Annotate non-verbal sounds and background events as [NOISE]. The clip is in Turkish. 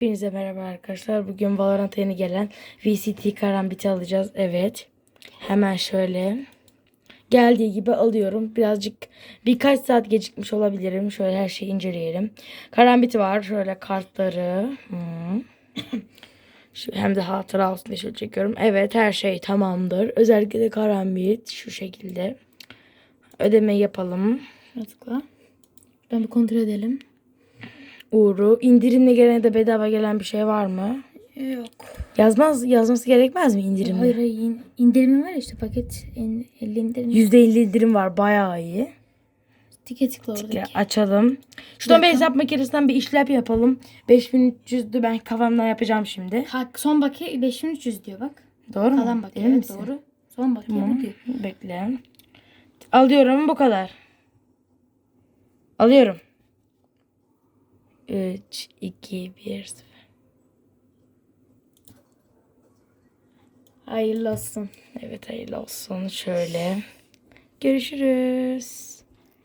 Hepinize merhaba arkadaşlar. Bugün Valorant'a yeni gelen VCT karambiti alacağız. Evet. Hemen şöyle. Geldiği gibi alıyorum. Birazcık birkaç saat gecikmiş olabilirim. Şöyle her şeyi inceleyelim. Karambiti var. Şöyle kartları. Hmm. [COUGHS] Şu, hem de hatıra olsun diye şöyle çekiyorum. Evet her şey tamamdır. Özellikle de karambit şu şekilde. Ödeme yapalım. Şuna tıkla. Ben bir kontrol edelim. Uğur'u. İndirimle gelen de bedava gelen bir şey var mı? Yok. Yazmaz yazması gerekmez mi indirimli? Hayır hayır. in- indirimi var işte paket en- 50 indirim. %50 indirim var bayağı iyi. Tike tıkla oradaki. Ya, açalım. Şuradan bir hesap makinesinden bir işlem yapalım. 5300'dü ben kafamdan yapacağım şimdi. Ha, son bakiye 5300 diyor bak. Doğru mu? Kalan bakiye Emin evet misin? doğru. Son bakiye Tamam. diyor. Bekle. Alıyorum bu kadar. Alıyorum. 3, 2, 1, 0. Hayırlı olsun. Evet hayırlı olsun. Şöyle. Görüşürüz.